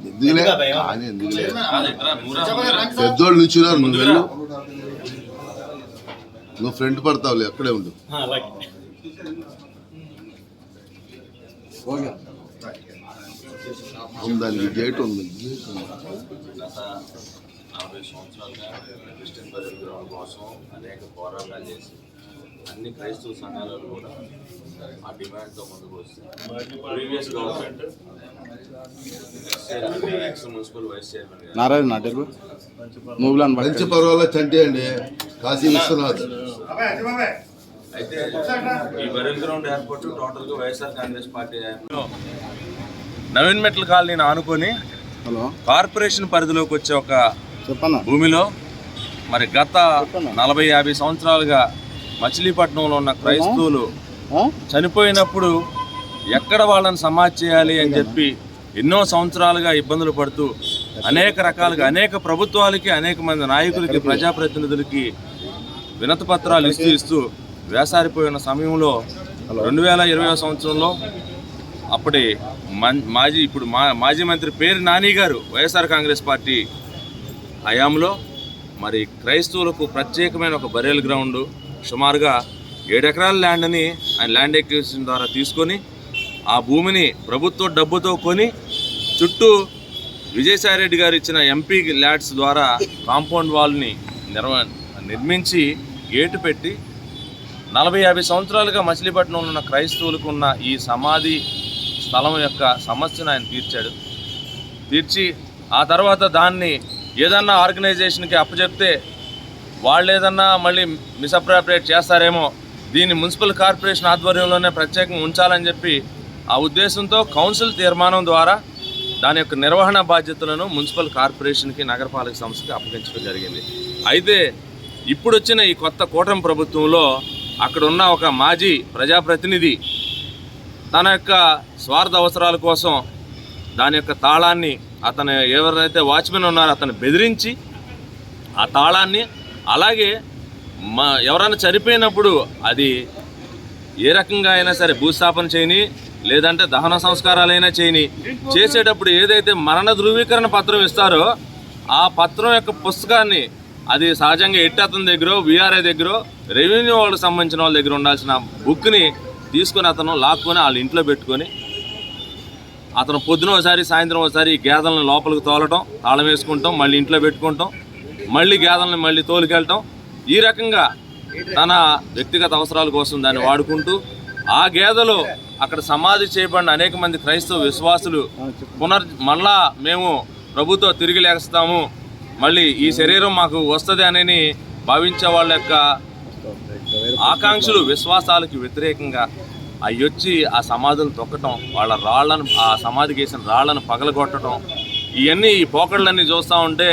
ఎందుకులే? కానీ ఎందుకులే? పెద్దోళ్ళు నిల్చున్నారు నువ్వు వెళ్ళు. నువ్వు ఫ్రంట్ పడతావులే అక్కడే ఉండు. దానికి గేట్ ఉంది. నలభై సంవత్సరాలుగా కోసం అనేక పోరాటాలు చేసి అన్ని క్రైస్తవ సంఘాలలో కూడా ఆ డిమాండ్తో ముందుకు వస్తుంది previous government ex municipal vice chairman గారు. నారాయణ నా తెలుగు మూవ్లాన్ మంచి పర్వాలేదు చంటి అండి. కాశీ విశ్వనాథ్. అయితే ఈ బరెల్ గ్రౌండ్ ఎయిర్పోర్ట్ టోటల్గా వైఎస్ఆర్ కాంగ్రెస్ పార్టీ నవీన్ మెట్ల కాలనీని ఆనుకొని హలో. కార్పొరేషన్ పరిధిలోకి వచ్చే ఒక భూమిలో మరి గత నలభై యాభై సంవత్సరాలుగా మచిలీపట్నంలో ఉన్న క్రైస్తవులు? చనిపోయినప్పుడు ఎక్కడ వాళ్ళని సమాధి చేయాలి అని చెప్పి ఎన్నో సంవత్సరాలుగా ఇబ్బందులు పడుతూ అనేక రకాలుగా అనేక ప్రభుత్వాలకి అనేక మంది నాయకులకి ప్రజాప్రతినిధులకి వినతి పత్రాలు ఇస్తూ ఇస్తూ వేసారిపోయిన సమయంలో రెండు వేల ఇరవై సంవత్సరంలో అప్పటి మాజీ ఇప్పుడు మా మాజీ మంత్రి పేరు నాని గారు వైఎస్ఆర్ కాంగ్రెస్ పార్టీ హయాంలో మరి క్రైస్తవులకు ప్రత్యేకమైన ఒక బరేల్ గ్రౌండ్ సుమారుగా ఏడు ఎకరాల ల్యాండ్ని ఆయన ల్యాండ్ ఎక్విజిషన్ ద్వారా తీసుకొని ఆ భూమిని ప్రభుత్వ డబ్బుతో కొని చుట్టూ విజయసాయిరెడ్డి గారు ఇచ్చిన ఎంపీ ల్యాడ్స్ ద్వారా కాంపౌండ్ వాల్ని నిర్వ నిర్మించి గేటు పెట్టి నలభై యాభై సంవత్సరాలుగా మచిలీపట్నంలో ఉన్న క్రైస్తవులకు ఉన్న ఈ సమాధి స్థలం యొక్క సమస్యను ఆయన తీర్చాడు. తీర్చి ఆ తర్వాత దాన్ని ఏదన్నా ఆర్గనైజేషన్కి అప్పచెప్తే వాళ్ళు ఏదన్నా మళ్ళీ మిస్అప్రాప్రియేట్ చేస్తారేమో దీన్ని మున్సిపల్ కార్పొరేషన్ ఆధ్వర్యంలోనే ప్రత్యేకంగా ఉంచాలని చెప్పి ఆ ఉద్దేశంతో కౌన్సిల్ తీర్మానం ద్వారా దాని యొక్క నిర్వహణ బాధ్యతలను మున్సిపల్ కార్పొరేషన్కి నగరపాలక సంస్థకి అప్పగించడం జరిగింది. అయితే ఇప్పుడు వచ్చిన ఈ కొత్త కూటమి ప్రభుత్వంలో అక్కడ ఉన్న ఒక మాజీ ప్రజాప్రతినిధి తన యొక్క స్వార్థ అవసరాల కోసం దాని యొక్క తాళాన్ని అతను ఎవరైతే వాచ్మెన్ ఉన్నారో అతను బెదిరించి ఆ తాళాన్ని అలాగే మా ఎవరైనా చనిపోయినప్పుడు అది ఏ రకంగా అయినా సరే భూస్థాపన చేయని లేదంటే దహన సంస్కారాలైనా చేయని చేసేటప్పుడు ఏదైతే మరణ ధృవీకరణ పత్రం ఇస్తారో ఆ పత్రం యొక్క పుస్తకాన్ని అది సహజంగా ఎట్టి అతని దగ్గర విఆర్ఐ దగ్గర రెవెన్యూ వాళ్ళకి సంబంధించిన వాళ్ళ దగ్గర ఉండాల్సిన బుక్ని తీసుకొని అతను లాక్కొని వాళ్ళ ఇంట్లో పెట్టుకొని అతను పొద్దున ఒకసారి సాయంత్రం ఒకసారి గేదలను గేదెలను లోపలికి తోలటం తాళం వేసుకుంటాం మళ్ళీ ఇంట్లో పెట్టుకుంటాం. మళ్ళీ గేదెలను మళ్ళీ తోలుకెళ్ళటం. ఈ రకంగా తన వ్యక్తిగత అవసరాల కోసం దాన్ని వాడుకుంటూ ఆ గేదెలు అక్కడ సమాధి చేయబడిన అనేక మంది క్రైస్తవ విశ్వాసులు పునర్ మళ్ళా మేము ప్రభుత్వం తిరిగి లేస్తాము. మళ్ళీ ఈ శరీరం మాకు వస్తుంది అని భావించే వాళ్ళ యొక్క ఆకాంక్షలు విశ్వాసాలకు వ్యతిరేకంగా అవి వచ్చి ఆ సమాధులను తొక్కటం వాళ్ళ రాళ్ళను ఆ సమాధికి వేసిన రాళ్ళను పగలగొట్టడం ఇవన్నీ ఈ పోకళ్ళన్నీ చూస్తూ ఉంటే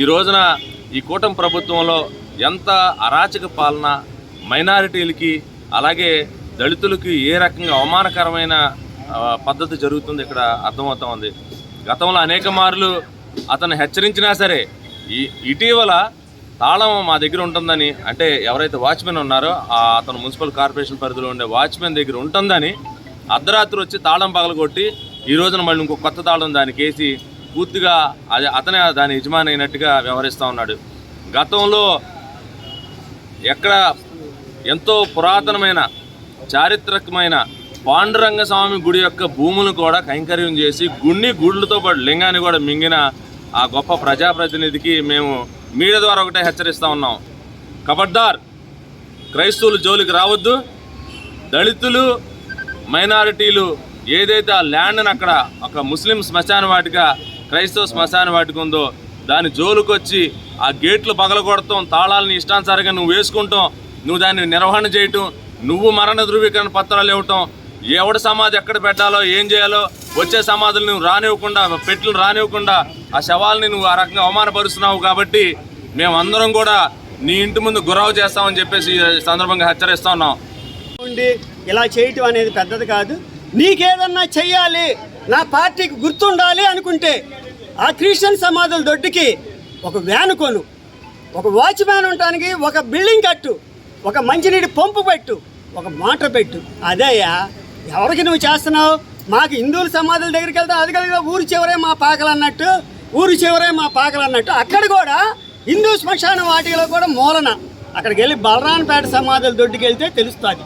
ఈ రోజున ఈ కూటమి ప్రభుత్వంలో ఎంత అరాచక పాలన మైనారిటీలకి అలాగే దళితులకి ఏ రకంగా అవమానకరమైన పద్ధతి జరుగుతుంది ఇక్కడ అర్థమవుతా ఉంది. గతంలో అనేక మార్లు అతను హెచ్చరించినా సరే ఈ ఇటీవల తాళం మా దగ్గర ఉంటుందని అంటే ఎవరైతే వాచ్మెన్ ఉన్నారో ఆ అతను మున్సిపల్ కార్పొరేషన్ పరిధిలో ఉండే వాచ్మెన్ దగ్గర ఉంటుందని అర్ధరాత్రి వచ్చి తాళం పగలగొట్టి ఈ రోజున మళ్ళీ ఇంకో కొత్త తాళం దానికి వేసి పూర్తిగా అది అతనే దాని యజమాని అయినట్టుగా వ్యవహరిస్తూ ఉన్నాడు. గతంలో ఎక్కడ ఎంతో పురాతనమైన చారిత్రకమైన పాండురంగ స్వామి గుడి యొక్క భూములను కూడా కైంకర్యం చేసి గుడిని గుళ్ళతో పాటు లింగాన్ని కూడా మింగిన ఆ గొప్ప ప్రజాప్రతినిధికి మేము మీడియా ద్వారా ఒకటే హెచ్చరిస్తూ ఉన్నాం. కబడ్దార్ క్రైస్తవులు జోలికి రావద్దు. దళితులు మైనారిటీలు ఏదైతే ఆ ల్యాండ్ని అక్కడ ఒక ముస్లిం శ్మశాన వాటిగా క్రైస్తవ శ్మశాన వాటికి ఉందో దాని జోలుకొచ్చి ఆ గేట్లు పగలగొడతాం తాళాలని ఇష్టానుసారిగా నువ్వు వేసుకుంటాం నువ్వు దాన్ని నిర్వహణ చేయటం నువ్వు మరణ ధృవీకరణ పత్రాలు ఇవ్వటం ఎవడ సమాధి ఎక్కడ పెట్టాలో ఏం చేయాలో వచ్చే సమాధులు నువ్వు రానివ్వకుండా పెట్లు రానివ్వకుండా ఆ శవాలని నువ్వు ఆ రకంగా అవమానపరుస్తున్నావు కాబట్టి మేమందరం కూడా నీ ఇంటి ముందు గురావు చేస్తామని చెప్పేసి సందర్భంగా హెచ్చరిస్తా ఉన్నాం. ఉండి ఇలా చేయటం అనేది పెద్దది కాదు. నీకేదన్నా చెయ్యాలి నా పార్టీకి గుర్తుండాలి అనుకుంటే ఆ క్రిస్టియన్ సమాధుల దొడ్డికి ఒక వ్యాన్ కొను. ఒక వాచ్మ్యాన్ ఉండటానికి ఒక బిల్డింగ్ కట్టు. ఒక మంచినీటి పంపు పెట్టు. ఒక మోటార్ పెట్టు. అదేయ్యా ఎవరికి నువ్వు చేస్తున్నావు? మాకు హిందువుల సమాధుల దగ్గరికి వెళ్తే అది కదా ఊరు చివరే మా పాకలు అన్నట్టు ఊరు చివరే మా పాకలు అన్నట్టు. అక్కడ కూడా హిందూ శ్మశాన వాటికలో కూడా మూలన. అక్కడికి వెళ్ళి బలరాన్పేట సమాధుల దొడ్డుకి వెళ్తే తెలుస్తుంది.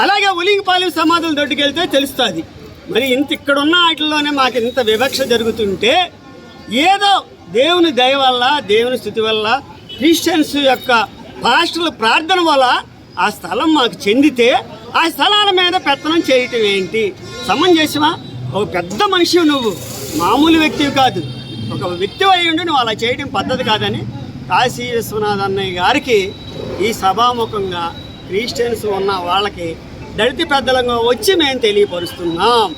అలాగే ఉలింగపాలెం సమాధుల దొడ్డుకి వెళ్తే తెలుస్తుంది. మరి ఇంత ఇక్కడున్న వాటిల్లోనే మాకు ఇంత వివక్ష జరుగుతుంటే ఏదో దేవుని దయ వల్ల దేవుని స్థితి వల్ల క్రిస్టియన్స్ యొక్క పాస్టర్ల ప్రార్థన వల్ల ఆ స్థలం మాకు చెందితే ఆ స్థలాల మీద పెత్తనం చేయటం ఏంటి? సమంజసమా? ఒక పెద్ద మనిషి నువ్వు. మామూలు వ్యక్తివి కాదు. ఒక వ్యక్తి అయి ఉండి నువ్వు అలా చేయడం పద్ధతి కాదని కాశీ విశ్వనాథ్ అన్నయ్య గారికి ఈ సభాముఖంగా క్రిస్టియన్స్ ఉన్న వాళ్ళకి దళిత పెద్దలంగా వచ్చి మేము తెలియపరుస్తున్నాం.